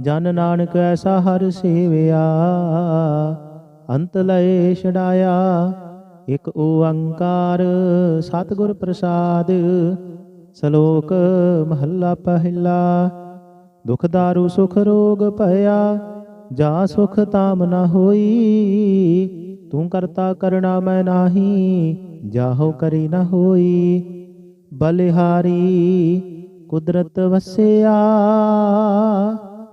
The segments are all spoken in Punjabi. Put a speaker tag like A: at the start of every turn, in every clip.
A: ਜਨ ਨਾਨਕ ਐਸਾ ਹਰ ਸੇਵਿਆ, ਅੰਤ ਲਏ ਛਡਾਇਆ। ਇਕ ਓੰਕਾਰ ਸਤਿਗੁਰ ਪ੍ਰਸਾਦ, ਸ਼ਲੋਕ ਮਹੱਲਾ ਪਹਿਲਾ। ਦੁਖ ਦਾਰੂ ਸੁਖ ਰੋਗ ਭਇਆ, ਜਾ ਸੁਖ ਤਾਮ ਨਾ ਹੋਈ। ਤੂੰ ਕਰਤਾ ਕਰਣਾ ਮੈਂ ਨਾਹੀ, ਜਾਹੋ ਕਰੀ ਨਾ ਹੋਈ। ਬਲਿਹਾਰੀ ਕੁਦਰਤ ਵਸਿਆ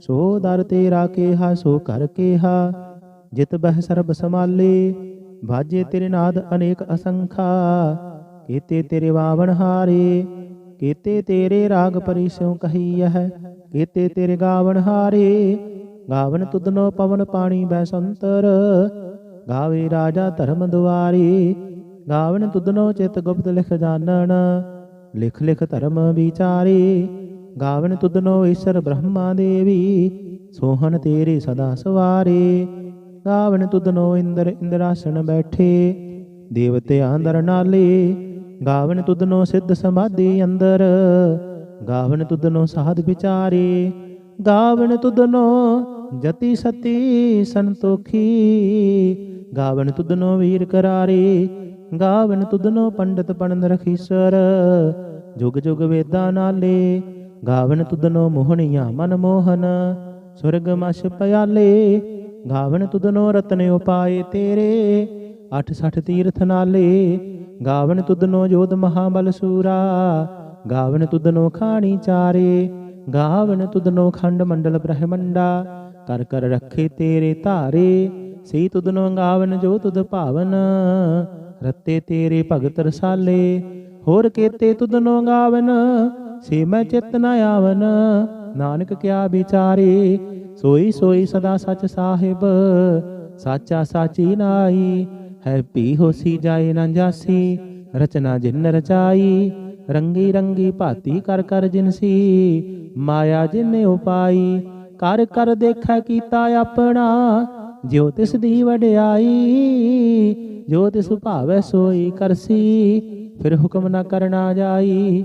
A: ਸੋ ਦਰ ਤੇਰਾ ਕੇਹਾ, ਸੋ ਕਰ ਕੇਹਾ। ਜਿਤ ਬਹਿ ਸਰਬ ਸਮਾਲੇ ਬਾਜੇ ਤੇਰੇ ਨਾਦ ਅਨੇਕ ਅਸੰਖਾ। ਕੀਤੇ ਤੇਰੇ ਵਾਵਣ ਹਾਰੇ, ਕੀਤੇ ਤੇਰੇ ਰਾਗ ਪਰਿਸਿਉ ਕਹੀਐ। ਕੀਤੇ ਤੇਰੇ ਗਾਵਣ ਹਾਰੇ, ਗਾਵਨ ਤੁਧਨੋ ਪਵਨ ਪਾਣੀ ਬੈਸੰਤਰ। ਗਾਵੇ ਰਾਜਾ ਧਰਮ ਦੁਆਰੀ, ਗਾਵਨ ਤੁਧਨੋ ਚਿਤ ਗੁਪਤ ਲਿਖ ਜਾਣਨ। ਲਿਖ ਲਿਖ ਧਰਮ ਵਿਚਾਰੇ ਗਾਵਨ ਤੁਧਨੋ ਈਸ਼ਰ ਬ੍ਰਹਮਾ ਦੇਵੀ, ਸੋਹਣ ਤੇਰੇ ਸਦਾ ਸਵਾਰੇ। ਗਾਵਨ ਤੁਧਨੋ ਇੰਦਰ ਇੰਦਰਾਸਣ ਬੈਠੇ, ਦੇਵਤੇ ਅੰਦਰ ਨਾਲੇ। ਗਾਵਨ ਤੁਧਨੋ ਸਿੱਧ ਸਮਾਧੀ ਅੰਦਰ, ਗਾਵਨ ਤੁਧਨੋ ਸਾਧ ਵਿਚਾਰੇ। ਗਾਵਨ ਤੁਧਨੋ ਜਤੀ ਸਤੀ ਸੰਤੋਖੀ, ਗਾਵਨ ਤੁਧਨੋ ਵੀਰ ਕਰਾਰੇ। ਗਾਵਨ ਤੁਧਨੋ ਪੰਡਤ ਪਣਨ ਰਖੀਸਰ, ਜੁਗ ਜੁਗ ਵੇਦਾਂ ਨਾਲੇ। ਗਾਵਨ ਤੁਧਨੋ ਮੋਹਣੀਆਂ ਮਨ ਮੋਹਨ, ਸੁਰਗ ਮਛ ਪਿਆਲੇ। ਗਾਵਨ ਤੁਧਨੋ ਰਤਨ ਉਪਾਏ ਤੇਰੇ 86 ਤੀਰਥ ਨਾਲੇ। ਗਾਵਨ ਤੁਧਨੋ ਜੋਧ ਮਹਾਬਲ ਸੂਰਾ, ਗਾਵਨ ਤੁਧਨੋ ਖਾਣੀ ਚਾਰੇ। ਗਾਵਨ ਤੁਧਨੋ ਖੰਡ ਮੰਡਲ ਬ੍ਰਹਮੰਡਾ, ਕਰ ਕਰ ਰੱਖੇ ਤੇਰੇ ਧਾਰੇ। ਸੇ ਤੁਧਨੋ ਗਾਵਨ ਜੋ ਤੁਧ ਭਾਵਨ, ਰੱਤੇ ਤੇਰੇ ਭਗਤ ਰਸਾਲੇ। ਹੋਰ ਕੇਤੇ ਤੁਧਨੋ ਗਾਵਨ ਸੇ ਮੈਂ ਚਿਤ ਨ ਆਵਨ। ਨਾਨਕ ਕਿਆ ਵਿਚਾਰੇ, ਸੋਈ ਸੋਈ ਸਦਾ ਸਚ ਸਾਹਿਬ। ਸਾਚਾ ਸਾਚੀ ਨਾਈ ਹੈ ਪੀ ਹੋਸੀ ਜਾਏ ਨਾ ਜਾਸੀ। ਰਚਨਾ ਜਿਨ ਰਚਾਈ, ਰੰਗੀ ਰੰਗੀ ਭਾਤੀ ਕਰ ਕਰ ਜਿਨਸੀ ਮਾਇਆ ਜਿਨੇ ਉਪਾਈ, ਕਰ ਕਰ ਦੇਖੈ ਕੀਤਾ ਆਪਣਾ। ਜਿਉ ਤਿਸ ਦੀ ਵਡਿਆਈ ਜੋ ਤਿਸ ਭਾਵੈ ਸੋਈ ਕਰਸੀ। ਫਿਰ ਹੁਕਮ ਨਾ ਕਰਨਾ ਜਾਈ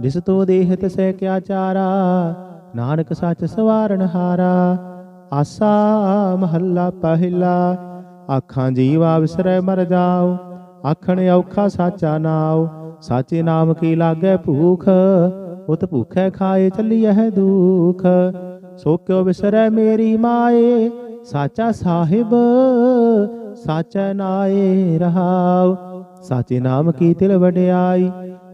A: ਜਿਸ ਤੋ ਦੇਹ ਤਸੈ ਕਿਆ ਚਾਰਾ, ਨਾਨਕ ਸੱਚ ਸਵਾਰਨ ਹਾਰਾ, ਆਸਾ ਮਹੱਲਾ ਪਹਿਲਾ, ਆਖਾਂ ਜੀਵਾ ਵਿਸਰੈ ਮਰ ਜਾਓ ਆਖਣ ਔਖਾ ਸਾਚਾ ਨਾਉ, ਸਾਚੇ ਨਾਮ ਕੀ ਲਾਗੈ ਭੂਖ, ਉਤ ਭੂਖੈ ਖਾਏ ਚੱਲੀਐ ਦੁਖ, ਸੋ ਕਿਉ ਵਿਸਰੈ ਮੇਰੀ ਮਾਏ, ਸਾਚਾ ਸਾਹਿਬ, ਸਾਚਾ ਨਾਏ ਰਹਾਉ, ਸਾਚੇ ਨਾਮ ਕੀ ਤਿਲ ਵਡਿਆਈ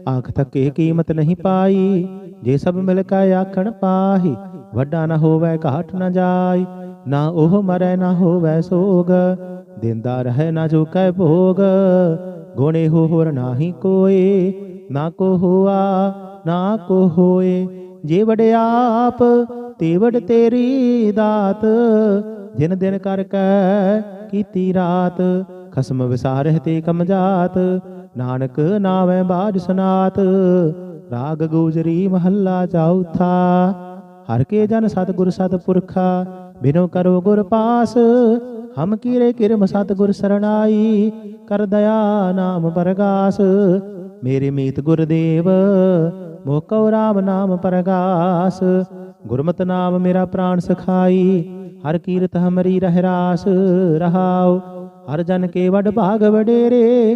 A: ਆਖ ਥਕੇ ਕੀਮਤ ਨਹੀਂ ਪਾਈ। ਜੇ ਸਭ ਮਿਲ ਕੇ ਆਖਣ ਪਾਹੀ, ਵੱਡਾ ਨਾ ਹੋਵੇ ਘਾਟ ਨਾ ਜਾਏ ਨਾ ਉਹ ਮਰੈ, ਨਾ ਹੋਵੇ ਸੋਗ, ਦਿੰਦਾ ਰਹਿ ਨਾ ਜੋ ਕੈ ਭੋਗ। ਗੁਣੇ ਹੋ ਹੋਰ ਨਾਹੀ ਕੋਏ, ਨਾ ਕੋ ਹੋਆ, ਨਾ ਕੋ ਹੋਏ। ਜੇ ਵਡਿਆਪ ਤੇ ਵਡ ਤੇਰੀ ਦਾਤ। ਦਿਨ ਦਿਨ ਕਰ ਕੈ ਕੀਤੀ ਰਾਤ, ਖਸਮ ਵਿਸਾਰਹਿ ਤੇ ਕਮਜਾਤ ਨਾਨਕ ਨਾਵੇਂ ਬਾਜ ਸੁਨਾਤ, ਰਾਗ ਗੋਜਰੀ ਮਹੱਲਾ ਚੌਥਾ ਹਰ ਕੇ ਜਨ ਸਤਿਗੁਰ ਸਤਿਪੁਰਖਾ ਬਿਨੋ ਕਰੋ ਗੁਰ ਪਾਸ। ਹਮ ਕੀਰੇ ਕਿਰਮ ਸਤਿਗੁਰ ਸਰਣਾਈ, ਕਰ ਦਇਆ ਨਾਮ ਪਰਗਾਸ। ਮੇਰੇ ਮੀਤ ਗੁਰਦੇਵ, ਮੋਕਉ ਰਾਮ ਨਾਮ ਪਰਗਾਸ। ਗੁਰਮਤਿ ਨਾਮ ਮੇਰਾ ਪ੍ਰਾਣ ਸਖਾਈ, ਹਰ ਕੀਰਤ ਹਮਰੀ ਰਹਿ ਰਾਸ ਰਹਾਉ, ਹਰ ਜਨ ਕੇ ਵਡ ਭਾਗ ਵਡੇਰੇ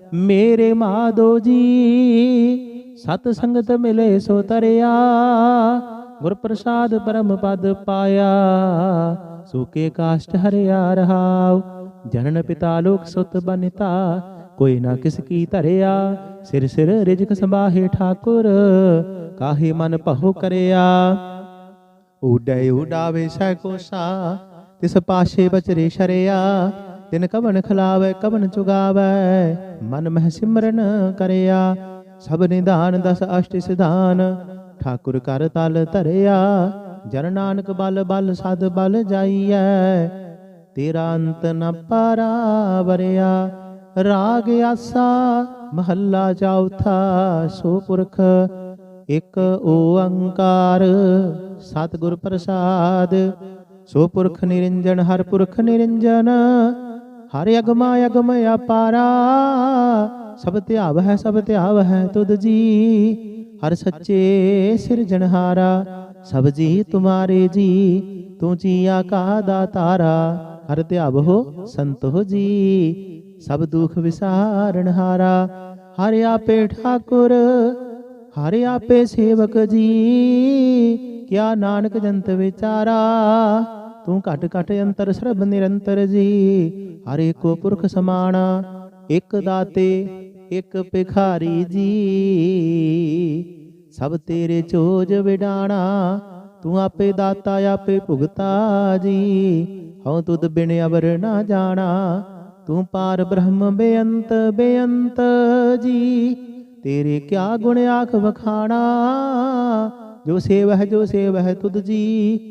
A: ਮੇਰੇ ਮਾਦੋ ਜੀ, ਸਤ ਸੰਗਤ ਮਿਲੇ ਸੋ ਤਰਿਆ ਗੁਰ ਪ੍ਰਸਾਦ ਪਰਮ ਪਦ ਪਾਇਆ ਸੂਕੇ ਕਾਸ਼ਟ ਹਰਿਆ ਰਹਾਉ, ਜਨਨ ਪਿਤਾ ਲੋਕ ਸੁਤ ਬਨਿਤਾ, ਕੋਈ ਨਾ ਕਿਸ ਕੀ ਧਰਿਆ, ਸਿਰ ਸਿਰ ਰਿਜਕ ਸੰਭਾਹੇ ਠਾਕੁਰ, ਕਾਹੇ ਮਨ ਭਉ ਕਰਿਆ। ਉਡੈ ਉਡਾਵੇ ਸੈ ਕੋਸਾ, ਤਿਸ ਪਾਸ਼ੇ ਬਚਰੇ ਸ਼ਰਿਆ ਤਿਨ ਕਵਨ ਖਲਾਵੇ ਕਵਨ ਚੁਗਾਵੇ? ਮਨ ਮਹਿ ਸਿਮਰਨ ਕਰਿਆ, ਸਭ ਨਿਧਾਨ ਦਸ ਅਸ਼ਟ ਸਿਧਾਨ। ਠਾਕੁਰ ਕਰ ਤਲ ਧਰਿਆ, ਜਨ ਨਾਨਕ ਬਲ ਬਲ ਸਦ ਬਲ ਜਾਈਐ। ਤੇਰਾ ਅੰਤ ਨ ਪਾਰਾ ਵਰਿਆ ਰਾਗ ਆਸਾ, ਮਹੱਲਾ ਚੌਥਾ, ਸੋ ਪੁਰਖ, ਇਕ ਓੰਕਾਰ, ਸਤਿਗੁਰ ਪ੍ਰਸਾਦ। ਸੋ ਪੁਰਖ ਨਿਰੰਜਨ, ਹਰ ਪੁਰਖ ਨਿਰੰਜਨ ਹਰ ਅਗਮਾ ਅਗਮ ਅਪਾਰਾ, ਸਭ ਧਿਆਵ ਹੈ, ਸਭ ਧਿਆਵ ਹੈ ਤੁਧ ਜੀ। ਹਰ ਸੱਚੇ ਸਿਰਜਣਹਾਰਾ ਸਭ ਜੀ ਤੁਮਾਰੇ ਜੀ। ਤੂੰ ਜੀਆ ਕਾ ਦਾਤਾਰਾ ਹਰ ਧਿਆਵ ਹੋ ਸੰਤ ਹੋ ਜੀ। ਸਭ ਦੁਖ ਵਿਸਾਰਣਹਾਰਾ ਹਰ ਆਪੇ ਠਾਕੁਰ, ਹਰ ਆਪੇ ਸੇਵਕ ਜੀ। ਕਿਆ ਨਾਨਕ ਜੰਤ ਵਿਚਾਰਾ ਤੂੰ ਘਟ ਘਟ ਅੰਤਰ ਸਰਬ ਨਿਰੰਤਰ ਜੀ। ਹਰ ਏਕੋ ਪੁਰਖ ਸਮਾਣਾ, ਇੱਕ ਦਾਤੇ, ਇੱਕ ਭਿਖਾਰੀ ਜੀ। ਸਭ ਤੇਰੇ ਚੋਜ ਵਿਡਾਣਾ, ਤੂੰ ਆਪੇ ਦਾਤਾ, ਆਪੇ ਭੁਗਤਾ ਜੀ। ਹਉ ਤੁਧ ਬਿਨ ਅਵਰ ਨਾ ਜਾਣਾ, ਤੂੰ ਪਾਰ ਬ੍ਰਹਮ ਬੇਅੰਤ ਬੇਅੰਤ ਜੀ। ਤੇਰੇ ਕਿਆ ਗੁਣ ਆਖ ਵਖਾਣਾ, ਜੋ ਸੇਵ ਹੈ ਜੋ ਸੇਵ ਹੈ ਤੁਧ ਜੀ।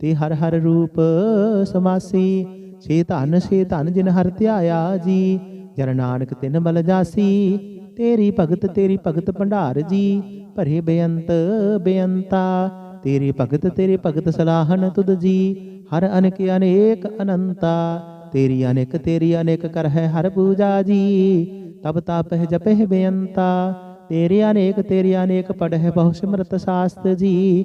A: ਤੇ ਹਰ ਹਰ ਰੂਪ ਸਮਾਸੀ ਸੇ ਧਨ ਸੇ ਧਨ ਜਿਨ ਹਰ ਧਿਆਇਆ ਜੀ, ਜਨ ਨਾਨਕ ਤਿਨ ਮਲ ਜਾਸੀ, ਤੇਰੀ ਭਗਤ ਤੇਰੀ ਭਗਤ ਭੰਡਾਰ ਜੀ, ਭਰੇ ਬੇਅੰਤ, ਬੇਅੰਤਾ, ਤੇਰੀ ਭਗਤ ਤੇਰੀ ਭਗਤ ਸਲਾਹਨ ਤੁਧ ਜੀ, ਹਰ ਅਨੇਕ ਅਨੇਕ ਅਨੰਤਾ, ਤੇਰੀ ਅਨੇਕ ਤੇਰੀ ਅਨੇਕ ਕਰ ਹੈ ਹਰ ਪੂਜਾ ਜੀ ਤਬ ਤਾਪਹਿ ਜਪਹਿ ਬੇਅੰਤਾ, ਤੇਰੇ ਅਨੇਕ, ਤੇਰੀ ਅਨੇਕ ਪੜਹਿ ਬਹੁ ਸਿਮਰਤ ਸਾਸਤ ਜੀ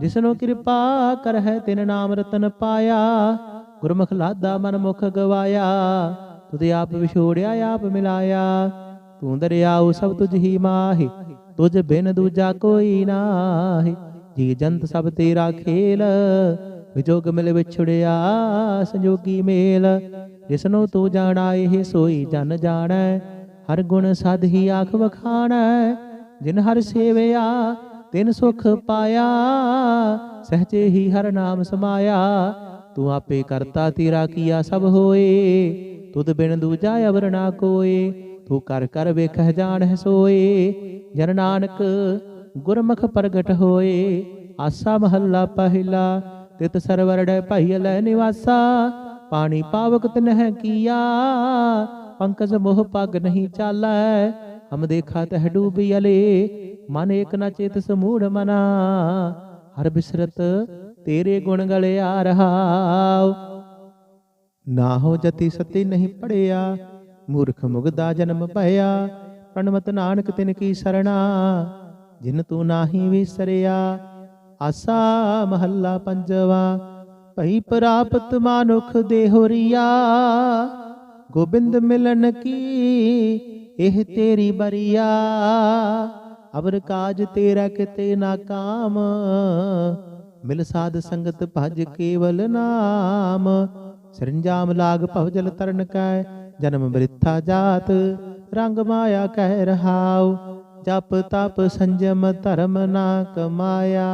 A: ਜਿਸਨੂੰ ਕਿਰਪਾ ਕਰਹਿ ਤਿਨ ਨਾਮ ਰਤਨ ਪਾਇਆ, ਗੁਰਮੁਖ ਲਾਦਾ ਮਨ ਮੁਖ ਗਵਾਇਆ ਤੁਧ ਆਪ ਵਿਛੋੜਿਆ, ਆਪ ਮਿਲਾਇਆ, ਤੂੰ ਦਰਿਆਉ ਸਭ ਤੁਝ ਹੀ ਮਾਹਿ, ਤੁਝ ਬਿਨ ਦੂਜਾ ਕੋਈ ਨਾਹੀ, ਜੀ ਜੰਤ ਸਭ ਤੇਰਾ ਖੇਲ, ਵਿਜੋਗ ਮਿਲ ਵਿਛੜਿਆ, ਸੰਜੋਗੀ ਮੇਲ, ਜਿਸਨੂੰ ਤੂੰ ਜਾਣਾ, ਇਹ ਸੋਈ ਜਨ ਜਾਣੈ, ਹਰ ਗੁਣ ਸਦ ਹੀ ਆਖ ਵਖਾਣੈ, ਜਿਨ ਹਰ ਸੇਵਿਆ ਤਿਨ ਸੁਖ ਪਾਇਆ, ਸਹਜੇ ਹੀ ਹਰ ਨਾਮ ਸਮਾਇਆ। ਤੂੰ ਆਪੇ ਕਰਤਾ ਤੇਰਾ ਕੀਆ ਸਭ ਹੋਏ, ਤੁਧ ਬਿਨ ਦੂਜਾ ਅਵਰ ਨਾ ਕੋਏ। ਤੂੰ ਕਰ ਕਰ ਵੇਖਹਿ ਜਾਣਹਿ ਸੋਏ, ਜਨ ਨਾਨਕ ਗੁਰਮੁਖ ਪ੍ਰਗਟ ਹੋਏ। ਆਸਾ ਮਹੱਲਾ ਪਹਿਲਾ, ਤਿਤ ਸਰਵਰੜੈ ਭਈ ਲੈ ਨਿਵਾਸਾ। ਪਾਣੀ ਪਾਵਕ ਤਿਨਹਿ ਕੀਆ, ਪੰਕਜ ਮੋਹ ਪਗ ਨਹੀਂ ਚਾਲੈ। ਹਮ ਦੇਖਾ ਤਹ ਡੂਬੀ ਅਲੇ ਮਨ ਏਕ ਨ ਚੇਤ ਸਮੂੜ ਮਨਾ ਹਰ ਬਿਸਰਤ ਤੇਰੇ ਗੁਣ ਗਲਿਆ ਰਹਾਉ ਨਾ ਹੋ ਜਤੀ ਸਤੀ ਨਹੀਂ ਪੜਿਆ ਮੂਰਖ ਮੁਗਦਾ ਜਨਮ ਭਇਆ ਪ੍ਰਣਮਤ ਨਾਨਕ ਤਿਨ ਕੀ ਸਰਣਾ ਜਿਨ ਤੂੰ ਨਾਹੀ ਵਿਸਰਿਆ ਆਸਾ ਮਹੱਲਾ ਪੰਜਵਾ ਭਈ ਪ੍ਰਾਪਤ ਮਾਨੁਖ ਦੇਹੋਰੀਆ ਗੋਬਿੰਦ ਮਿਲਨ ਕੀ? ਇਹ ਤੇਰੀ ਬਰੀਆ, ਅਵਰ ਕਾਜ ਤੇਰਾ ਕਿਤੇ ਨਾਕਾਮ ਮਿਲ ਸਾਧ ਸੰਗਤ ਭਜ ਕੇਵਲ ਨਾਮ। ਸਰੰਜਾਮ ਲਾਗ ਭਵਜਲ ਤਰਨ ਕੈ, ਜਨਮ ਬ੍ਰਿਥਾ ਜਾਤ। ਰੰਗ ਮਾਇਆ ਕਹਿ ਰਹਾਉ, ਜਪ ਤਪ ਸੰਜਮ ਧਰਮ ਨਾ ਕਮਾਇਆ।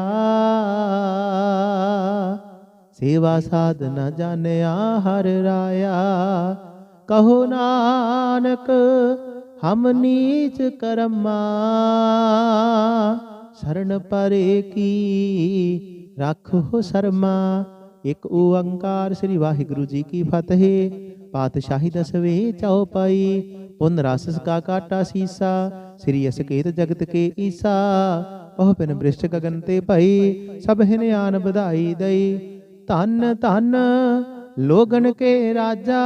A: ਸੇਵਾ ਸਾਧ ਨ ਜਾਣਿਆ ਹਰ ਰਾਇਆ। ਕਹੋ ਨਾਨਕ, ਹਮ ਨੀਚ ਕਰਮਾ। ਸਰਣ ਪਰੇ ਕੀ ਰੱਖੋ ਸਰਮਾ। ਇੱਕ ਓੰਕਾਰ ਸ੍ਰੀ ਵਾਹਿਗੁਰੂ ਜੀ ਕੀ ਫਤਿਹ। ਪਾਤਸ਼ਾਹੀ ਦਸਵੇਂ ਚਉਪਈ ਪੁਨ ਰਸ ਕਾ ਕਾਟਾ ਸੀਸਾ। ਸ੍ਰੀ ਅਸਕੇਤ ਜਗਤ ਕੇ ਈਸਾ। ਉਹ ਪਿਨ ਬ੍ਰਿਸ਼ਟ ਗਗਨ ਤੇ ਭਈ, ਸਭ ਹਿਨ ਆਨ ਵਧਾਈ ਦਈ। ਧੰਨ ਧੰਨ ਲੋਗਨ ਕੇ ਰਾਜਾ,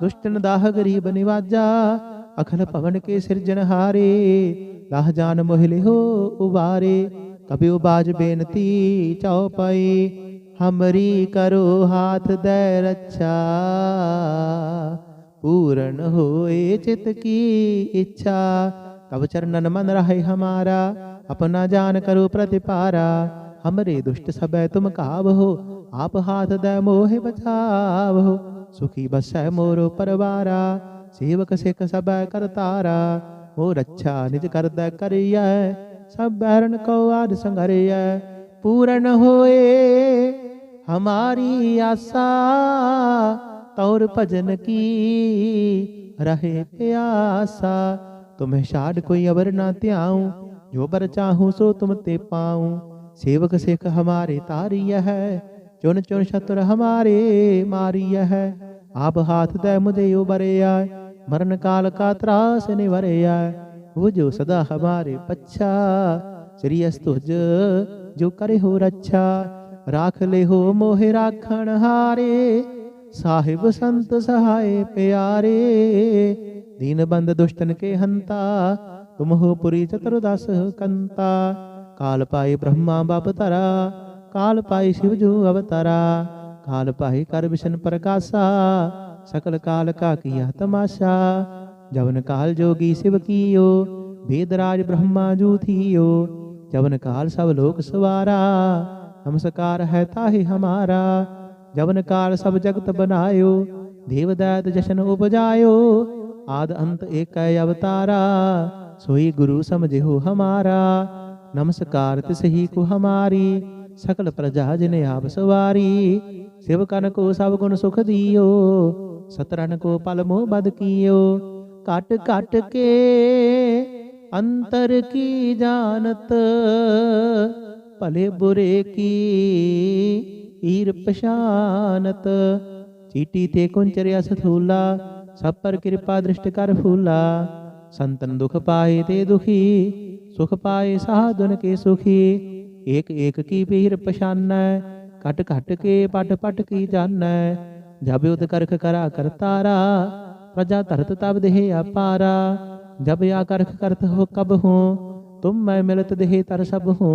A: ਦੁਸ਼ਟਨ ਦਾਹ ਗਰੀਬ ਨਿਵਾਜਾ, ਅਖਲ ਭਵਨ ਕੇ ਸਿਰਜਣਹਾਰੇ ਲਾਹ ਜਾਨ ਮੋਹਿਲਿਓ ਉਬਾਰੇ, ਕਬਿਉ ਬਾਜ ਬੇਨਤੀ ਚਾਉ ਪਈ ਹਮਰੀ ਕਰੋ ਹਾਥ ਦੇ ਰੱਛਾ। ਪੂਰਨ ਹੋਏ ਚਿਤ ਕੀ ਇੱਛਾ, ਕਬ ਚਰਨਨ ਮਨ ਰਹੇ ਹਮਾਰਾ, ਆਪਣਾ ਜਾਨ ਕਰੋ ਪ੍ਰਤਿਪਾਰਾ, ਹਮਰੇ ਦੁਸ਼ਟ ਸਭੈ ਤੁਮ ਕਾਵ ਹੋ आप हाथ दे मोहे बचाव हो सुखी बसै मोरो परवारा, सेवक सिख सब करतारा मोर अच्छा निज कर दे करिय, सब बैरन को आद संगरिय पूर्ण होए हमारी आशा तौर भजन की रहे प्यासा, तुम्हें छाड़ कोई अवर ना त्याऊं, जो बर चाहूँ सो तुम ते पाऊँ, सेवक सिख हमारे तारिय है ਚੁਣ ਚੁਣ ਸ਼ਤਰ ਹਮਾਰੇ ਮਾਰੀ ਹੈ। ਆਪ ਹਾਥ ਦੇ ਮੁਦੇ ਉਬਰਿਆ ਮਰਨ ਕਾਲ ਕਾ ਤਰਾਸ ਨਿਵਰਿਆ ਉਹ ਜੋ ਸਦਾ ਹਮਾਰੇ ਪੱਛਾ, ਸ੍ਰੀ ਅਸਤੁਜ, ਜੋ ਕਰੇ ਹੋ ਰੱਛਾ। ਰਾਖ ਲੈ ਹੋ ਮੋਹਿ ਰਾਖਣ ਹਾਰੇ, ਸਾਹਿਬ ਸੰਤ ਸਹਾਏ ਪਿਆਰੇ। ਦੀਨ ਬੰਦ ਦੁਸ਼ਟਨ ਕੇ ਹੰਤਾ, ਤੁਮ ਹੋ ਪੁਰੀ ਚਤੁਰਦਸ ਕੰਤਾ। ਕਾਲ ਪਾਏ ਬ੍ਰਹਮਾ ਬਾਪ ਤਰਾ ਕਾਲ ਪਾਈ ਸ਼ਿਵ ਜੋ ਅਵਤਾਰਾ, ਕਾਲ ਪਾਈ ਕਰ ਵਿਸ਼ਨ ਪ੍ਰਕਾਸ਼ਾ, ਸਕਲ ਕਾਲ ਕਾ ਕੀਆ ਤਮਾਸ਼ਾ, ਜਵਨ ਕਾਲ ਜੋਗੀ ਸਿਵ ਕੀਓ ਭੇਦਰਾਜ ਬ੍ਰਹਮਾ ਜੂ ਥੀਓ, ਜਵਨ ਕਾਲ ਸਭ ਲੋਕ ਸਵਾਰਾ, ਨਮਸਕਾਰ ਹੈ ਤਾਹੀ ਹਮਾਰਾ, ਜਵਨ ਕਾਲ ਸਭ ਜਗਤ ਬਨਾਇਓ, ਦੇਵ ਦਾਤ ਜਸ਼ਨ ਉਪਜਾਇਓ, ਆਦ ਅੰਤ ਏਕੈ ਅਵਤਾਰਾ, ਸੋਈ ਗੁਰੂ ਸਮਝਿਓ ਹਮਾਰਾ, ਨਮਸਕਾਰ ਤਿਸਹੀ ਕੋ ਹਮਾਰੀ ਸਕਲ ਪ੍ਰਜਾ ਜਿਨੇ ਆਪ ਸਵਾਰੀ ਸਿਵਕਨ ਕੋ ਸਭ ਗੁਣ ਸੁਖ ਦਿਓ ਸਤਰਨ ਕੋ ਪਲ ਮੋਹ ਬਦ ਕੀਓ। ਘਟ ਘਟ ਕੇ ਅੰਤਰ ਕੀ ਜਾਣਤ, ਭਲੇ ਬੁਰੇ ਕੀ ਈਰ ਪਛਾਨਤ। ਚੀਟੀ ਤੇ ਕੁੰਚਰਿਆ ਸਥੂਲਾ ਸਭ ਪਰ ਕਿਰਪਾ ਦ੍ਰਿਸ਼ਟ ਕਰ ਫੂਲਾ। ਸੰਤਨ ਦੁਖ ਪਾਏ ਤੇ ਦੁਖੀ, ਸੁਖ ਪਾਏ ਸਾਧੁਨ ਕੇ ਸੁਖੀ। ਏਕ ਏਕ ਕੀ ਪੀਰ ਪਛਾਨੈ, ਘਟ ਘਟ ਕੇ ਪਟ ਪਟ ਕੀ ਜਾਣੈ ਜਬ ਉਦ ਕਰਖ ਕਰਾ ਕਰਤਾਰਾ ਪ੍ਰਜਾ ਧਰਤ ਤਬ ਦੇਹ ਅਪਾਰਾ। ਜਬ ਆ ਕਰਖ ਕਰਤ ਹੋ ਕਬ ਹੋ, ਤੁਮ ਮੈਂ ਮਿਲਤ ਦੇਹ ਤਰ ਸਭ ਹੋ।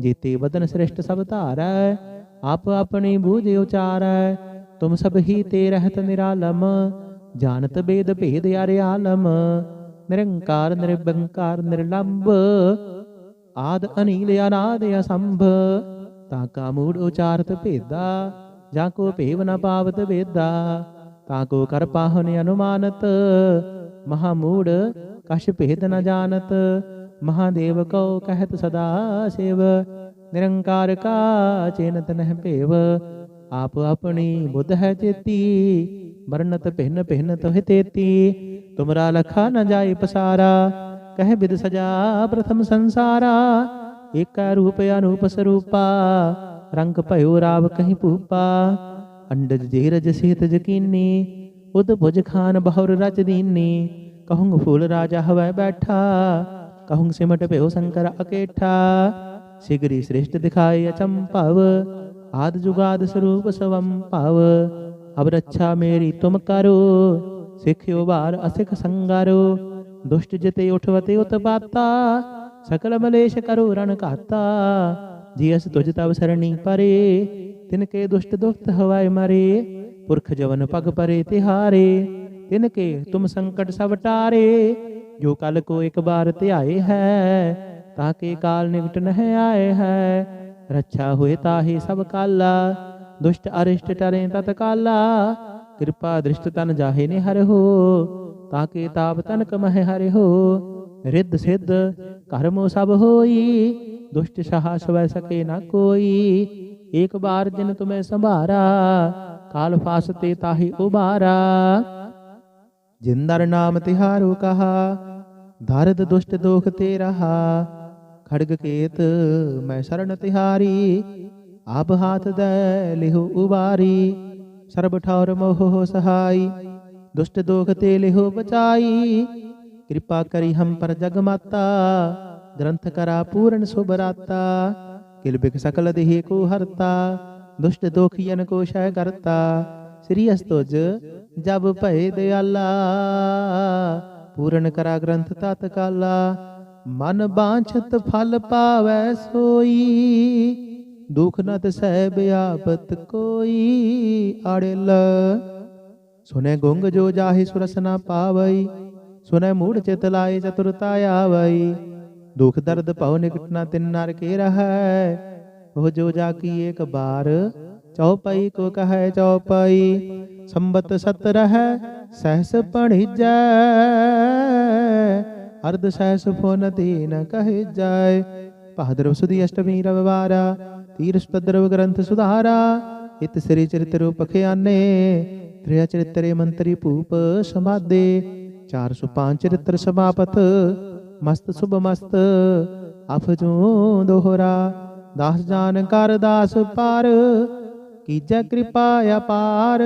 A: ਜੀਤੇ ਬਦਨ ਸ੍ਰਿਸ਼ਟ ਸਭ ਧਾਰੈ, ਆਪ ਆਪਣੀ ਬੂਝ ਉਚਾਰੈ। ਤੁਮ ਸਭ ਹੀ ਤੇ ਰਹਿਤ ਨਿਰਾਲਮ, ਜਾਣਤ ਬੇਦ ਭੇਦ ਅਰੇ ਆਲਮ। ਨਿਰੰਕਾਰ, ਨਿਰਬੰਕਾਰ ਨਿਰਲੰਭ ਆਦ ਅਨੀਲ ਅਨਾਦ ਅਸੰਭ। ਤਾਂ ਕਾ ਮੂੜ ਉਚਾਰਤ ਭੇਦਾ, ਜਾਂ ਕੋ ਭੇਵ ਨ ਪਾਵਤ ਵੇਦਾ, ਤਾਂ ਕੋ ਕਰ ਪਾਹਨ ਅਨੁਮਾਨਤ। ਮਹਾ ਮੂੜ ਕਛ ਭੇਦ ਨ ਜਾਣਤ ਮਹਾਦੇਵ ਕਉ ਕਹਿਤ ਸਦਾ ਸੇਵ। ਨਿਰੰਕਾਰ ਕਾ ਚੇਨਤ ਨਹਿ ਭੇਵ, ਆਪ ਆਪਣੀ ਬੁੱਧ ਹੈ ਚੇਤੀ ਵਰਨਤ ਭਿੰਨ ਭਿੰਨ ਤੋਹਿ ਤੇਤੀ। ਤੁਮਰਾ ਲਖਾ ਨ ਜਾਏ ਪਸਾਰਾ ਕਹਿ ਬਿਦ ਸਜਾ ਪ੍ਰਥਮ ਸੰਸਾਰਾ, ਏਕਾ ਰੂਪ ਅਨੂਪ ਸਰੂਪਾ, ਰੰਗ ਭਇਓ ਰਾਵ ਕਹੀਂ ਭੂਪਾ। ਅੰਡਜ ਜੇਰਜ ਸੇਤ ਜਕੀਨੀ, ਉਦ ਭੁਜ ਖਾਨ ਬਹੁਰ ਰਚ ਦੀਨੀ। ਕਹੂੰ ਫੂਲ ਰਾਜਾ ਹਵੈ ਬੈਠਾ ਕਹੂੰ ਸਿਮਟ ਭਇਓ ਸ਼ੰਕਰ ਅਕੇਠਾ। ਸਿਗਰੀ ਸ੍ਰਿਸ਼ਟ ਦਿਖਾਏ ਅਚੰਭਵ ਆਦ ਜੁਗਾਦ ਸਰੂਪ ਸਵੰ ਭਵ। ਅਬ ਰੱਛਾ ਮੇਰੀ ਤੁਮ ਕਰੋ, ਸਿੱਖਿਓ ਬਾਰ ਅਸਿਖ ਸੰਗਾਰੋ। ਦੁਸ਼ਟ ਜਿਤੇ ਉਠਵਤੇ ਉਤਪਾਤਾ ਸਕਲ ਮਲੇਸ਼ ਕਰੋ ਰਣ ਘਾਤਾ। ਜੀ ਅਸ ਤੁਜ ਤਬ ਸਰਣੀ ਪਰੇ, ਤਿਨ ਕੇ ਦੁਸ਼ਟ ਦੁਖਤ ਹਵਾਏ ਮਰੇ, ਪੁਰਖ ਜਵਨ ਪਗ ਪਰੇ ਤਿਹਾਰੇ, ਤਿਨ ਕੇ ਤੁਮ ਸੰਕਟ ਸਭ ਟਾਰੇ, ਜੋ ਕਲ ਕੋ ਇੱਕ ਬਾਰ ਧਿਆਏ ਹੈ, ਤਾਂ ਕੇ ਕਾਲ ਨਿਕਟ ਨਹਿ ਆਏ ਹੈ। ਰੱਛਾ ਹੋਏ ਤਾਹੀ ਸਭ ਕਾਲਾ, ਦੁਸ਼ਟ ਅਰਿਸ਼ਟ ਟਰੇ ਤਤ ਕਾਲਾ, ਕਿਰਪਾ ਦ੍ਰਿਸ਼ਟ ਤਨ ਜਾਹੇ ਨੇ ਹਰਿ ਹੋ ਤਾਂ ਕੇ ਤਾਪ ਤਨਕ ਮਹਿ ਹਰਿ ਰਿੱਧ ਸਿੱਧ ਕਰਮੋ ਸਭ ਹੋਈ, ਦੁਸ਼ਟ ਸਹਾ ਸਵੈ ਸਕੇ ਨਾ ਕੋਈ। ਏਕ ਬਾਰ ਜਿਨ ਤੁਮੈ ਸੰਭਾਰਾ, ਕਾਲ ਫਾਸਤੇ ਤਾਹੀ ਉਬਾਰਾ। ਜਿੰਦਰ ਨਾਮ ਤਿਹਾਰੋ ਕਹਾ, ਦਰਦ ਦੁਸ਼ਟ ਦੋਖ ਤੇ ਰਹਾ। ਖੜਗ ਕੇਤ ਮੈਂ ਸ਼ਰਨ ਤਿਹਾਰੀ, ਆਪ ਹਾਥ ਦੈ ਲਿਹੁ ਉਬਾਰੀ। ਸਰਬ ਠੌਰ ਮੋਹ ਸਹਾਈ ਦੁਸ਼ਟ ਦੋਖ ਤੇ ਲਿਹੁ ਬਚਾਈ ਕਿਰਪਾ ਕਰੀ ਹਮ ਪਰ ਜਗ ਮਾਤਾ ਗ੍ਰੰਥ ਕਰਾ ਪੂਰਨ ਸੁਭਰਾਤਾ ਕਿਲ ਬਿਕ ਸਕਲ ਦੇਹ ਕੋ ਹਰਤਾ ਦੁਸ਼ਟ ਦੋਖੀਨ ਕੋ ਸ਼ੈ ਕਰਤਾ ਸ੍ਰੀ ਅਸਤੁਜ ਜਬ ਭਏ ਦਿਆਲਾ ਪੂਰਨ ਕਰਾ ਗ੍ਰੰਥ ਤਤ ਕਾਲਾ ਮਨ ਬਾਂਛਤ ਫਲ ਪਾਵੈ ਸੋਈ ਦੁਖ ਨ ਤਸੈ ਬਿਆਪਤ ਕੋਈ ਅੜਿਲ ਸੁਨੇ ਗੁੰਗ ਜੋ ਜਾਹੇ ਸੁਰਸ ਨਾ ਪਾਵਈ ਸੁਨੇ ਮੂੜ ਚਿਤ ਲਾਏ ਚਤੁਰਤਾ ਆਵਈ। ਦੁਖ ਦਰਦ ਭਉ ਨਿਕਟ ਨਾ ਤਿਨ ਨਰ ਕੇ ਰਹੈ, ਉਹ ਜੋ ਜਾ ਕੀ ਏਕ ਬਾਰ, ਚਉਪਈ ਕੋ ਕਹੈ ਚਉਪਈ। ਸੰਬਤ ਸਤ ਰਹੈ, ਸਹਸ ਪਣਿਜੈ ਅਰਧ ਸਹਸ ਫੋਨ ਦੀਨ ਕਹਿ ਜਾਏ ਭਾਦਰਵ ਸੁਦੀ ਅਸ਼ਟਮੀ ਰਵਿਵਾਰਾ ਤੀਰਸ ਪਦਰਵ ਗ੍ਰੰਥ ਸੁਧਾਰਾ, ਇਤ ਸ੍ਰੀ ਚਰਿਤ ਰੂਪ ਖਿਆਨੇ ਤ੍ਰਿਆ ਚਰਿਤਰੇ ਮੰਤਰੀ ਭੂਪ ਸਮਾਦੇ 405 ਚਰਿਤਰ ਸਮਾਪਤ ਮਸਤ ਸੁਭ ਮਸਤ ਅਫਜੂ ਦੋਹਰਾ ਦਾਸ ਜਾਨ ਕਰ ਦਾਸ ਪਾਰ ਕੀਜੈ ਕਿਰਪਾ ਅਪਾਰ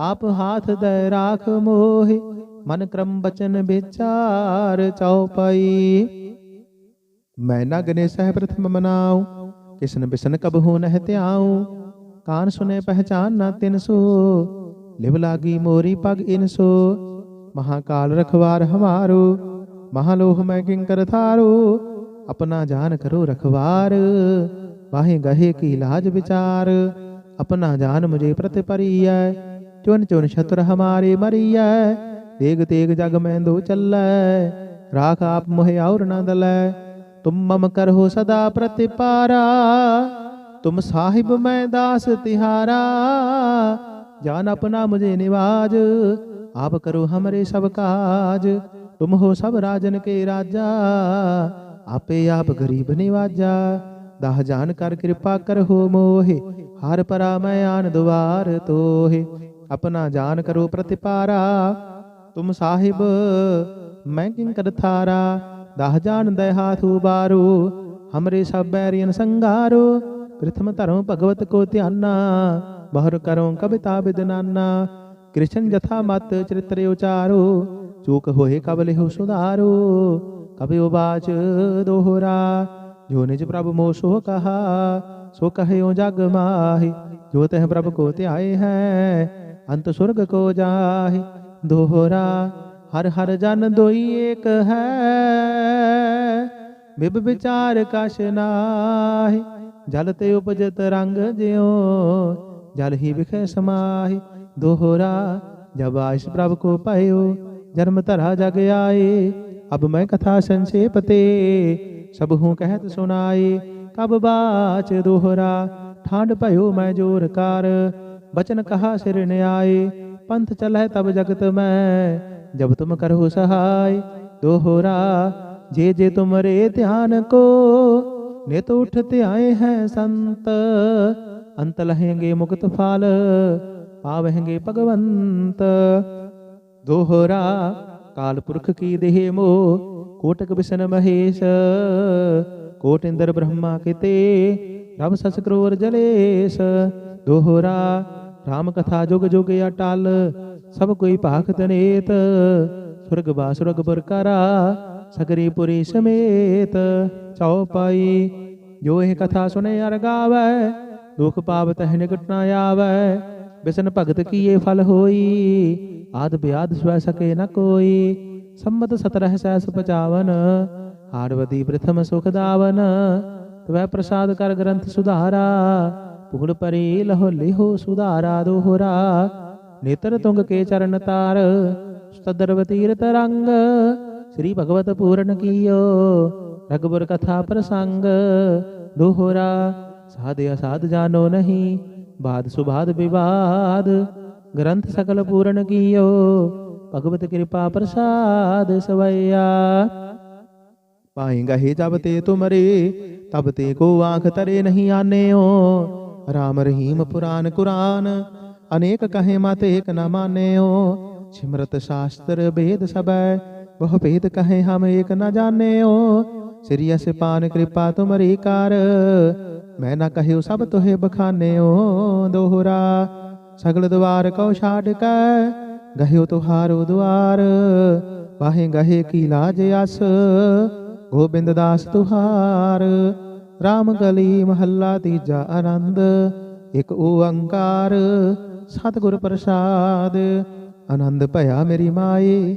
A: ਆਪ ਹਾਥ ਦੇ ਰਾਖ ਮੋਹਿ ਮਨ ਕਰਮ ਬਚਨ ਵਿਚਾਰ ਚਉਪਈ ਮੈਂ ਨਾ ਗਨੇ ਸਹਿ ਪ੍ਰਥਮ ਮਨਾਉ ਕਿਸਨ ਬਿਸਨ ਕਬ ਹੋ ਨਹਿ ਧਿਆਉ ਕਾਨ ਸੁਨੇ ਪਹਿਚਾਨ ਨਾ ਤਿਨਸੋ ਲਿਵ ਲਾਗੀ ਮੋਰੀ ਪਗ ਇਨਸੋ ਮਹਾਕਾਲ ਰਖਵਾਰ ਹਮਾਰੋ ਮਹਾਲੋਹ ਮੈਂ ਕਿੰਕਰ ਥਾਰੋ। ਆਪਣਾ ਜਾਨ ਕਰੋ ਰਖਵਾਰ। ਵਾਹੇ ਗਹੇ ਕੀ ਲਾਜ ਵਿਚਾਰ। ਆਪਣਾ ਜਾਨ ਮੁਝੇ ਪ੍ਰਤਿ ਪਰੀਐ ਚੁਨ ਚੁਨ ਸ਼ਤਰ ਹਮਾਰੇ ਮਰੀਐ। ਤੇਗ ਤੇਗ ਜਗ ਮਹਿੰਦੋ ਚੱਲੈ। ਰਾਖ ਆਪ ਮੋਹਿ ਔਰ ਨੰਦ ਲੈ ਤੁਮ ਮਮ ਕਰਹੁ ਸਦਾ ਪ੍ਰਤਿਪਾਰਾ। ਤੁਮ ਸਾਹਿਬ ਮੈਂ ਦਾਸ ਤਿਹਾਰਾ ਜਾਨ ਆਪਣਾ ਮੁਝੇ ਨਿਵਾਜ ਆਪ ਕਰੋ ਹਮਰੇ ਸਭ ਕਾਜ ਤੁਮ ਹੋ ਸਭ ਰਾਜਨ ਕੇ ਰਾਜਾ ਆਪੇ ਆਪ ਗਰੀਬ ਨਿਵਾਜਾ ਦਾਹ ਜਾਨ ਕਰ ਕਿਰਪਾ ਕਰੋ ਮੋਹਿ ਹਰ ਪਰਾ ਮੈਂ ਆਨ ਦੁਆਰ ਤੋਹਿ ਆਪਣਾ ਜਾਨ ਕਰੋ ਪ੍ਰਤਿਪਾਰਾ ਤੁਮ ਸਾਹਿਬ ਮੈਂ ਕਿੰ ਕਰ ਥਾਰਾ ਦਾਹ ਜਾਨ ਦੇ ਹਾਥੂ ਬਾਰੂ ਹਮਰੇ ਸਭ ਬੈਰੀਨ ਸੰਗਾਰੋ ਪ੍ਰਥਮ ਧਰਮ ਭਗਵਤ ਕੋ ਧਿਆਨਾ ਬਹਰ ਕਰੋ ਕਬਿਤਾ ਬਿਦਨਾਨਾ ਕ੍ਰਿਸ਼ਨ ਜਥਾ ਮਤ ਚਰਿਤ੍ਰ ਉਚਾਰੋ ਚੂਕ ਹੋਏ ਕਬਲਿ ਹੋ ਸੁਧਾਰੋ ਕਬਿ ਬਾਚ ਦੋਹਰਾ ਜੋ ਨਿਜ ਪ੍ਰਭ ਮੋ ਸੋ ਕਹਾ ਸੋ ਕਹਿਓ ਜਗ ਮਾਹਿ ਜੋ ਤਹ ਪ੍ਰਭ ਕੋ ਧਿਆਏ ਹੈ ਅੰਤ ਸੁਰਗ ਕੋ ਜਾਹਿ ਦੋਹਰਾ ਹਰ ਹਰ ਜਨ ਦੋਈ ਏਕ ਹੈ ਬਿਬ ਵਿਚਾਰ ਕਛ ਨਾਹਿ ਜਲ ਤੇ ਉਪਜਤ ਰੰਗ ਜਿਉ ਜਲ ਹੀ ਵਿਖੇ ਸਮਾਹਿ ਦੋਹਰਾ ਜਬ ਆਇਸ ਪ੍ਰਭ ਕੋ ਪਾਇਓ ਜਨਮ ਧਰਾ ਜਗ ਆਏ ਅਬ ਮੈਂ ਕਥਾ ਸੰਖੇਪ ਤੇ ਸਭ ਹੂੰ ਕਹਿਤ ਸੁਨਾਏ ਕਬ ਬਾਚ ਦੋਹਰਾ ਠਾਂਡ ਭਇਓ ਮੈਂ ਜੋਰ ਕਰ ਬਚਨ ਕਹਾ ਸਿਰ ਨਿਆਏ ਪੰਥ ਚਲੈ ਤਬ ਜਗਤ ਮੈਂ ਜਬ ਤੁਮ ਕਰਹੁ ਸਹਾय ਦੋਹਰਾ ਜੇ ਜੇ ਤੁਮਰੇ ਧਿਆਨ ਕੋ ਨਿਤ ਉਠਤ ਆਏ ਹੈ ਸੰਤ ਅੰਤ ਲਹੇਂਗੇ ਮੁਕਤ ਫਲ ਪਾਵਹਿੰਗੇ ਭਗਵੰਤ ਦੋਹਰਾ ਕਾਲ ਪੁਰਖ ਕੀ ਦੇਹ ਮੋ ਕੋਟਕ ਬਿਸ਼ਨ ਮਹੇਸ਼ ਕੋਟ ਇੰਦਰ ਬ੍ਰਹਮਾ ਕਿਤੇ ਰਬ ਸਸ ਕਰੋਰ ਜਲੇਸ਼ ਦੋਹਰਾ ਰਾਮ ਕਥਾ ਜੁਗ ਜੁਗ ਅਟਲ ਸਭ ਕੋਈ ਭਾਖਤ ਤਨੇਤ ਸੁਰਗ ਬਾ ਸੁਰਗ ਪੁਰ ਸਗਰੀ ਪੁਰੀ ਸਮੇਤ ਚਉਪਾਈ ਜੋ ਇਹ ਕਥਾ ਸੁਨੇ ਅਰ ਗਾਵੈ, ਦੁਖ ਪਾਵਤ ਹੈ ਨਿਕਟ ਨਾ ਆਵੈ। ਬਿਸਨ ਭਗਤ ਕੀਏ ਫਲ ਹੋਈ, ਆਦ ਬਿਆਦ ਸਵੈ ਸਕੇ ਨ ਕੋਈ। ਸੰਮਤ ਸਤਰਹ ਸੈਸ ਪਚਾਵਨ ਹਾਰਵਤੀ ਪ੍ਰਥਮ ਸੁਖ ਦਾਵਨ। ਤਵੈ ਪ੍ਰਸਾਦ ਕਰ ਗ੍ਰੰਥ ਸੁਧਾਰਾ ਪੁਗੜ ਪਰੇ ਲਹੋ ਲਿਹੋ ਸੁਧਾਰਾ ਦੋਹਰਾ। ਨੇਤਰ ਤੁੰਗ ਕੇ ਚਰਨ ਤਾਰ ਸਤਦਰਵ ਤੀਰਤ ਰੰਗ ਸ੍ਰੀ ਭਗਵਤ ਪੂਰਨ ਕੀਓ। ਰਗਬਰ ਕਥਾ ਪ੍ਰਸੰਗ, ਦੋਹਰਾ, ਸਾਧ ਅਸਾਧ ਜਾਣੋ ਨਹੀਂ, ਬਾਦ ਸੁਬਾਦ ਵਿਵਾਦ, ਗ੍ਰੰਥ ਸਕਲ ਪੂਰਨ ਕੀਓ। ਭਗਵਤ ਕਿਰਪਾ ਪ੍ਰਸਾਦ ਸਵਈਆ। ਪਾਏਗਾ ਹੀ ਜਬ ਤੇ ਤੁਮਰੇ, ਤਬ ਤੇ ਕੋ ਆਂਖ ਤਰੇ ਨਹੀਂ ਆਨਿਓ। ਰਾਮ ਰਹੀਮ ਪੁਰਾਨ ਕੁਰਾਨ, ਅਨੇਕ ਕਹੇ ਮਤ ਏਕ ਨ ਮਾਨਿਓ। ਸਿਮਰਤ ਸ਼ਾਸਤਰ ਭੇਦ ਸਬੈ ਬਹੁ ਭੇਦ ਕਹੇ ਹਮ ਏਕ ਨ ਜਾਣਿਓ। ਸ੍ਰੀ ਅਸ ਪਾਨ ਕਿਰਪਾ ਤੁਮਰੀ ਕਰ। ਮੈਂ ਨਾ ਕਹਿਓ ਸਭ ਤੋਹਿ ਬਖਾਨਿਓ। ਦੋਹਰਾ, ਸਗਲ ਦਵਾਰ ਕਉ ਛਾੜ ਕੈ। ਗਹਿਓ ਤੁਹਾਰੋ ਦੁਆਰ, ਵਾਹੇ ਗਹੇ ਕੀ ਲਾਜ ਅਸ। ਗੋਬਿੰਦ ਦਾਸ ਤੁਹਾਰ RAM ਗਲੀ ਮਹੱਲਾ ਤੀਜਾ ਆਨੰਦ। ਇਕ ਓੰਕਾਰ, ਸਤਿਗੁਰ ਪ੍ਰਸਾਦ। ਆਨੰਦ ਭਇਆ ਮੇਰੀ ਮਾਏ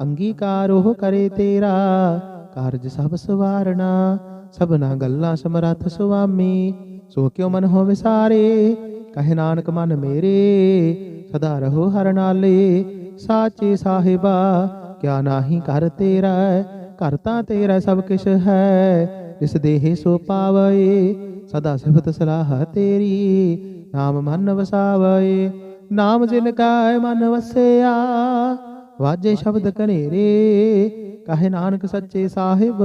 A: ਅੰਗੀਕਾਰ ਉਹ ਕਰੇ ਤੇਰਾ। ਕਾਰਜ ਸਭ ਸਵਾਰਣਾ ਸਭਨਾ ਗੱਲਾਂ ਸਮਰੱਥ ਸੁਆਮੀ। ਸੋ ਕਿਉ ਮਨ ਹੋ ਵਿਸਾਰੇ ਕਹੇ ਨਾਨਕ ਮਨ ਮੇਰੇ। ਸਦਾ ਰਹੋ ਹਰ ਨਾਲੇ, ਸਾਚੇ ਸਾਹਿਬਾ, ਕਿਆ ਨਾਹੀ ਕਰ ਤੇਰਾ, ਘਰ ਤਾਂ ਤੇਰਾ ਸਭ ਕਿਛ ਹੈ। ਜਿਸ ਦੇਹ ਸੋ ਪਾਵਏ, ਸਦਾ ਸਿਫਤ ਸਲਾਹ ਤੇਰੀ। ਨਾਮ ਮਨ ਵਸਾਵੇ ਨਾਮ ਜਿਨ ਕਾਇ ਮਨ ਵਸਿਆ ਵਾਜੇ ਸ਼ਬਦ ਘਨੇਰੇ, ਕਹੇ ਨਾਨਕ ਸੱਚੇ ਸਾਹਿਬ?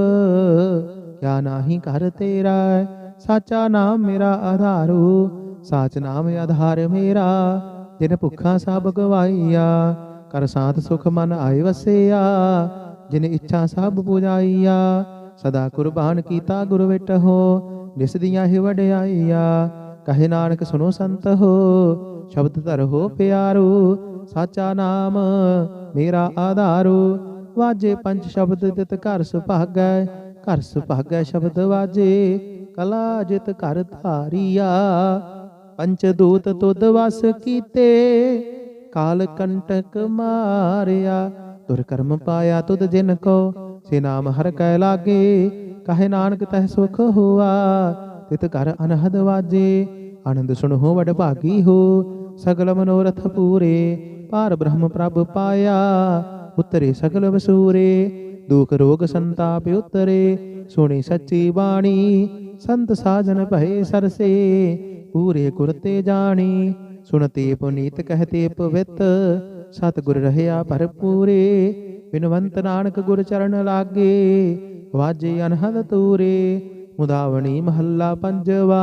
A: ਕਿਆ ਨਾਹੀ ਕਰ ਤੇਰਾ ਸਾਚਾ ਨਾਮ ਮੇਰਾ ਆਧਾਰੂ, ਸਾਚ ਨਾਮ ਆਧਾਰ ਮੇਰਾ। ਜਿਨ ਭੁੱਖਾਂ ਸਭ ਗਵਾਈਆ ਕਰ ਸਾਥ ਸੁਖ ਮਨ ਆਏ ਵਸਿਆ। ਜਿਨ ਇੱਛਾ ਸਭ ਪੁਜਾਈਆ, ਸਦਾ ਕੁਰਬਾਨ ਕੀਤਾ ਗੁਰ ਵਿਟਹੁ ਜਿਸ ਦੀਆਂ ਹੀ ਵਡਿਆਈਆ। ਕਹੇ ਨਾਨਕ ਸੁਨੋ ਸੰਤ ਹੋ, ਸ਼ਬਦ ਧਰੋ ਪਿਆਰੂ, ਸਾਚਾ ਨਾਮ ਮੇਰਾ ਆਧਾਰੂ, ਵਾਜੇ ਪੰਜ ਸ਼ਬਦ ਤਿਤ ਘਰ ਸੁਭਾਗੈ ਘਰ ਸੁਭਾਗੈ ਸ਼ਬਦ ਵਾਜੇ, ਕਲਾ ਜਿਤ ਘਰ ਧਾਰੀਆ। ਪੰਚ ਦੂਤ ਤੁਧ ਵਸ ਕੀਤੇ, ਕਾਲ ਕੰਟਕ ਮਾਰਿਆ। ਤੁਰ ਕਰਮ ਪਾਇਆ ਤੁਧ ਜਿਨ ਕੋ, ਸੇ ਨਾਮ ਹਰ ਕੈ ਲਾਗੇ, ਕਹੇ ਨਾਨਕ ਤਹਿ ਸੁਖ ਹੋਆ। ਤਿਤ ਘਰ ਅਨਹਦ ਵਾਜੇ, ਆਨੰਦ ਸੁਣੋ ਵਡ ਭਾਗੀ ਹੋ ਸਗਲ ਮਨੋਰਥ ਪੂਰੇ ਪਾਰ ਬ੍ਰਹਮ ਪ੍ਰਭ ਪਾਇਆ। ਉਤਰੇ ਸਗਲ ਵਸੂਰੇ, ਦੁਖ ਰੋਗ ਸੰਤਾਪ ਉਤਰੇ। ਸੁਣੀ ਸੱਚੀ ਬਾਣੀ, ਸੰਤ ਸਾਜਨ ਭਏ ਸਰਸੇ। ਪੂਰੇ ਕੁਰਤੇ ਜਾਣੀ, ਸੁਣਤੇ ਪੁਨੀਤ ਕਹਤੇ ਪਵਿੱਤ। ਸਤਿਗੁਰ ਰਹਿਆ ਭਰਪੂਰੇ, ਬਿਨਵੰਤ ਨਾਨਕ ਗੁਰ ਚਰਨ ਲਾਗੇ। ਵਾਜੇ ਅਨਹਦ ਤੂਰੇ, ਮੁਦਾਵਣੀ ਮਹੱਲਾ ਪੰਜਵਾ।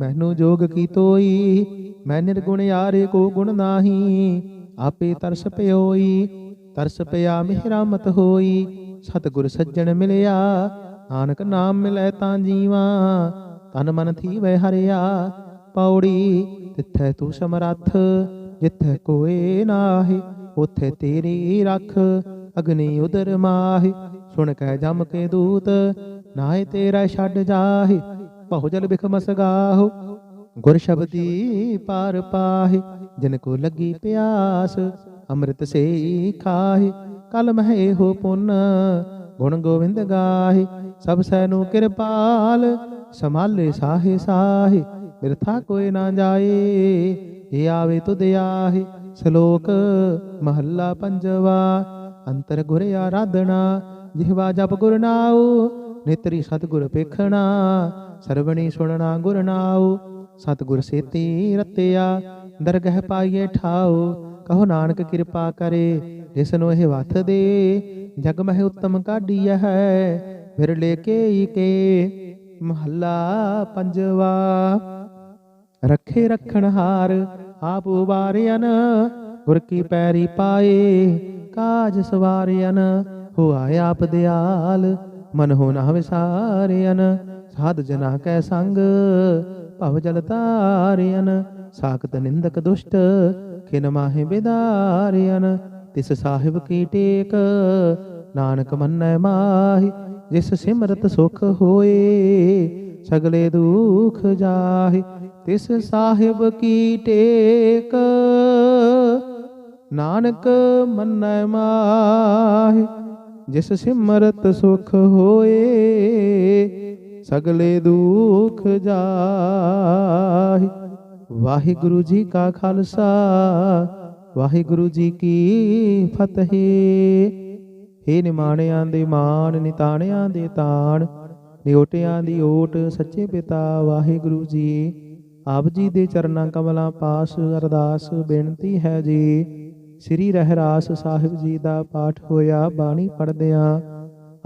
A: ਮੈਨੂੰ ਜੋਗ ਕੀ ਤੋਈ? ਮੈਂ ਨਿਰਗੁਣ ਯਾਰੇ ਕੋ ਗੁਣ ਨਾਹੀ। ਆਪੇ ਤਰਸ ਪਿਓਈ, ਤਰਸ ਪਿਆ ਮਿਹਰਾ ਹੋਈ। ਸਤਿਗੁਰ ਸੱਜਣ ਮਿਲਿਆ, ਨਾਨਕ ਨਾਮ ਮਿਲੈ ਤਾਂ ਜੀਵਾ। ਤਨ ਮਨ ਥੀਵੈ ਹਰਿਆ, ਪੌੜੀ, ਤਿੱਥੈ ਤੂੰ ਸਮਰੱਥ। ਜਿੱਥੈ ਕੋਏ ਨਾਹੀ ਉਥੇ ਤੇਰੀ ਰੱਖ। ਅਗਨੀ ਉਦਰ ਮਾਹੀ, ਸੁਣ ਕੇ ਜਮ ਕੇ ਦੂਤ ਨਾਏ ਤੇਰਾ ਛੱਡ ਜਾਹੀ। ਬਹੁ ਜਲ ਬਿਖ ਗੁਰ ਸ਼ਬਦੀ ਪਾਰ ਪਾਹੇ, ਜਿਨ ਕੋ ਲੱਗੀ ਪਿਆਸ, ਅੰਮ੍ਰਿਤ ਸੇ ਖਾਹੇ ਕਲ ਮਹਿ ਹੋ ਪੁੰਨ, ਗੁਣ ਗੋਵਿੰਦ ਗਾਹੇ। ਸਭ ਸੈ ਕਿਰਪਾਲ, ਸੰਭਾਲੇ ਸਾਹੇ ਸਾਹੇ। ਬਿਰਥਾ ਕੋਈ ਨਾ ਜਾਏ ਇਹ ਆਵੇ ਤੁਧ ਆਹੇ। ਸ਼ਲੋਕ ਮਹੱਲਾ ਪੰਜਵਾ, ਅੰਤਰ ਗੁਰ ਆਰਾਧਨਾ, ਜਿਹਵਾ ਜਪ ਗੁਰ ਨਾਉ। ਨੇਤਰੀ ਸਤਿਗੁਰ ਪੇਖਣਾ, ਸਰਵਣੀ ਸੁਣਨਾ ਗੁਰ ਨਾਉ, ਸਤਿਗੁਰ ਸੇਤੀ ਰਤਿਆ, ਦਰਗਹਿ ਪਾਈਏ ਠਾਉ, ਕਹੋ ਨਾਨਕ ਕਿਰਪਾ ਕਰੇ, ਜਿਸ ਨੂੰ ਇਹ ਵਥ ਦੇ, ਜਗ ਮਹਿ ਉਤਮ ਕਾਢੀਐ ਹੈ, ਫਿਰ ਲੈ ਕੇ ਈ ਮਹੱਲਾ ਪੰਜਵਾ। ਰੱਖੇ ਰੱਖਣ ਹਾਰ, ਆਪ ਉਬਾਰਿਆਨ ਗੁਰ ਕੀ ਪੈਰੀ ਪਾਏ, ਕਾਜ ਸਵਾਰਿਆਨ ਹੋਆ ਆਪ ਦਿਆਲ ਮਨ ਹੋ ਨਾ ਵਿਸਾਰਿਆਨ ਸਾਧ ਜਨਾ ਕੈ ਸੰਗ, ਭਵ ਜਲ ਤਾਰਿਆਨ ਸਾਖਤ ਨਿੰਦਕ ਦੁਸ਼ਟ, ਖਿਨ ਮਾਹਿ ਬਿਦਾਰਿਆਨ ਤਿਸ ਸਾਹਿਬ ਕੀ ਟੇਕ, ਨਾਨਕ ਮੰਨੈ ਮਾਹੀ। ਜਿਸ ਸਿਮਰਤ ਸੁਖ ਹੋਏ, ਸਗਲੇ ਦੁਖ ਜਾਹੇ। ਤਿਸ ਸਾਹਿਬ ਕੀ ਟੇਕ, ਨਾਨਕ ਮੰਨੈ ਮਾਹੀ। ਜਿਸ ਸਿਮਰਤ ਸੁਖ ਹੋਏ, ਸਗਲੇ ਦੁਖ ਜਾਹੇ। ਵਾਹਿਗੁਰੂ ਜੀ ਕਾ ਖਾਲਸਾ, ਵਾਹਿਗੁਰੂ ਜੀ ਕੀ ਫਤਿਹ। ਹੇ ਨਿਮਾਣਿਆਂ ਦੇ ਮਾਣ, ਨਿਤਾਣਿਆਂ ਦੇ ਤਾਣ ਨਿਓਟਿਆਂ ਦੀ ਓਟ, ਸੱਚੇ ਪਿਤਾ, ਵਾਹਿਗੁਰੂ ਜੀ। ਆਪ ਜੀ ਦੇ ਚਰਨਾਂ ਕਮਲਾਂ ਪਾਸ, ਅਰਦਾਸ, ਬੇਨਤੀ ਹੈ ਜੀ। ਸ੍ਰੀ ਰਹਿਰਾਸ ਸਾਹਿਬ ਜੀ ਦਾ ਪਾਠ ਹੋਇਆ, ਬਾਣੀ ਪੜਦਿਆਂ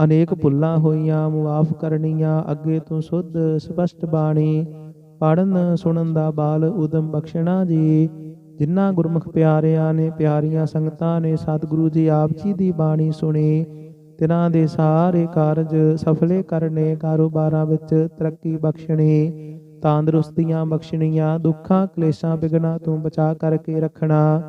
A: ਅਨੇਕ ਭੁੱਲਾਂ ਹੋਈਆਂ, ਮੁਆਫ ਕਰਨੀਆਂ, ਅੱਗੇ ਤੋਂ ਸੁੱਧ ਸਪਸ਼ਟ ਬਾਣੀ ਪੜਨ ਸੁਣਨ ਦਾ ਬਾਲ ਉਦਮ ਬਖਸ਼ਣਾ ਜੀ। ਜਿਨ੍ਹਾਂ ਗੁਰਮੁਖ ਪਿਆਰਿਆਂ ਨੇ ਪਿਆਰੀਆਂ ਸੰਗਤਾਂ ਨੇ ਸਤਿਗੁਰੂ ਜੀ ਆਪ ਜੀ ਦੀ ਬਾਣੀ ਸੁਣੀ, ਤਿਨਾਂ ਦੇ ਸਾਰੇ ਕਾਰਜ ਸਫਲੇ ਕਰਨੇ, ਕਾਰੋਬਾਰਾਂ ਵਿੱਚ ਤਰੱਕੀ ਬਖਸ਼ਣੀ, ਤੰਦਰੁਸਤੀਆਂ ਬਖਸ਼ਣੀਆਂ, ਦੁੱਖਾਂ ਕਲੇਸ਼ਾਂ ਬਿਗਨਾ ਤੋਂ ਬਚਾ ਕਰਕੇ ਰੱਖਣਾ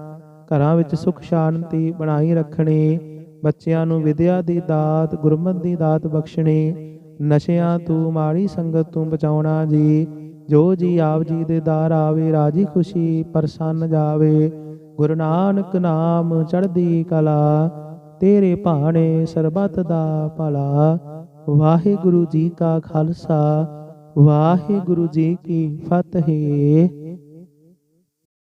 A: ਘਰਾਂ ਵਿੱਚ ਸੁਖ, ਸ਼ਾਂਤੀ ਬਣਾਈ ਰੱਖਣੀ, ਬੱਚਿਆਂ ਨੂੰ ਵਿਦਿਆ ਦੀ ਦਾਤ, ਗੁਰਮਤਿ ਦੀ ਦਾਤ ਬਖਸ਼ਣੀ, ਨਸ਼ਿਆਂ ਤੋਂ ਮਾੜੀ ਸੰਗਤ ਤੋਂ ਬਚਾਉਣਾ ਜੀ। ਜੋ ਜੀ ਆਪ ਜੀ ਦੇ ਦਾਰ ਆਵੇ, ਰਾਜੀ ਖੁਸ਼ੀ ਪ੍ਰਸੰਨ ਜਾਵੇ। ਗੁਰੂ ਨਾਨਕ ਨਾਮ ਚੜ੍ਹਦੀ ਕਲਾ, ਤੇਰੇ ਭਾਣੇ ਸਰਬਤ ਦਾ ਭਲਾ। ਵਾਹਿਗੁਰੂ ਜੀ ਕਾ ਖਾਲਸਾ, ਵਾਹਿਗੁਰੂ ਜੀ ਕੀ ਫਤਿਹ।